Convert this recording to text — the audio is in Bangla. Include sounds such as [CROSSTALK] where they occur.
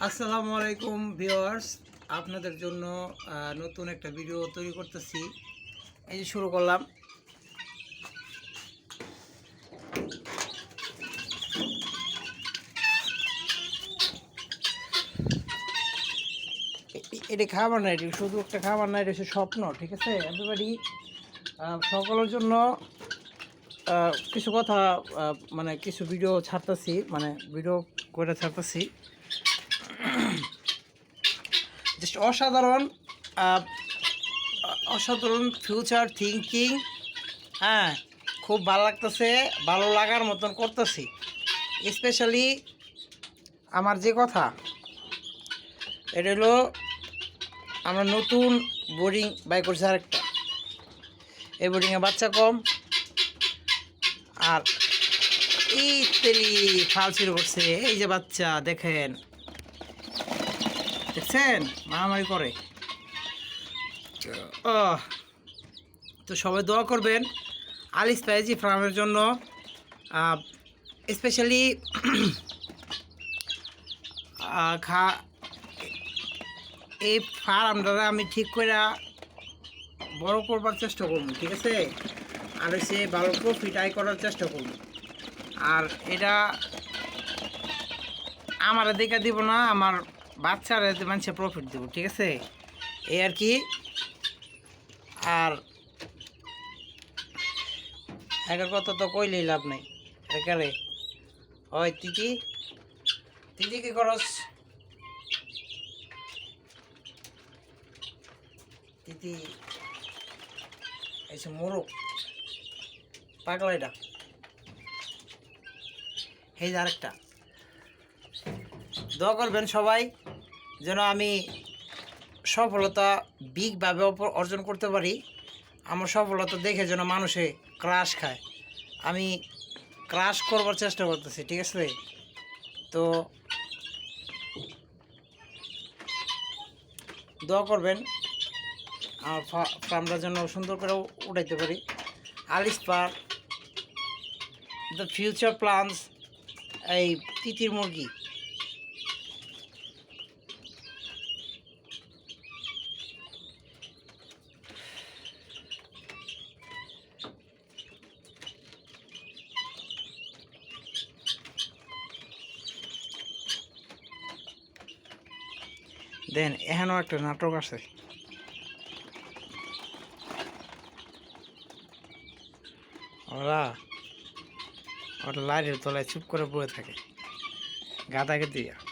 আসসালামু আলাইকুম ভিউয়ার্স। আপনাদের জন্য নতুন একটা ভিডিও তৈরি করতেছি। এই যে শুরু করলাম। এটা খাবার না এটা শুধু একটা খাবার না এটা স্বপ্ন, ঠিক আছে? এভরিবাডি সকলের জন্য কিছু কথা মানে কিছু ভিডিও ছাড়তেছি মানে ভিডিও করে ছাড়তেছি। জাস্ট অসাধারণ অসাধারণ ফিউচার থিঙ্কিং হ্যাঁ খুব ভালো লাগতেছে, ভালো লাগার মতন করতেছি। স্পেশালি আমার যে কথা, এটা হলো আমরা নতুন বোর্ডিং বাই করছি আরেকটা। এই বোর্ডিংয়ে বাচ্চা কম, আর এই ফাল শুরু করছে। এই যে বাচ্চা, দেখেন। দেখছেন? মারামারি করে। তো সবাই দোয়া করবেন আলিস পাইজি ফার্মের জন্য স্পেশালি [CLEARS THROAT] খা, এই ফার্মটা আমি ঠিক করে বড় করবার চেষ্টা করব, ঠিক আছে? আর সে ভালো প্রফিট আয় করার চেষ্টা করব। আর এটা আমার দেখা দিব না, আমার বাচ্চারা মানুষের প্রফিট দেবো, ঠিক আছে? এই আর কি? আর একের কথা তো কইলেই লাভ নাই। একারে হয় তিতি। তিতি কি করস? তিতি। এসে মোরগ। পাগলা এটা। এই আরেকটা। দোয়া করবেন সবাই। যেন আমি সফলতা বিগভাবে অর্জন করতে পারি, আমার সফলতা দেখে যেন মানুষে ক্রাশ খায়। আমি ক্রাশ করবার চেষ্টা করতেছি, ঠিক আছে তো দোয়া করবেন, আমার ফার্মটা যেন সুন্দর করে উঠাইতে পারি। আলিস পার দ্য ফিউচার প্ল্যানস এই তিতির মুরগি। দেন, এখানেও একটা নাটক আছে। ওরা, ওর লাইটের তলায় চুপ করে বয়ে থাকে। গাদাকে দিয়া।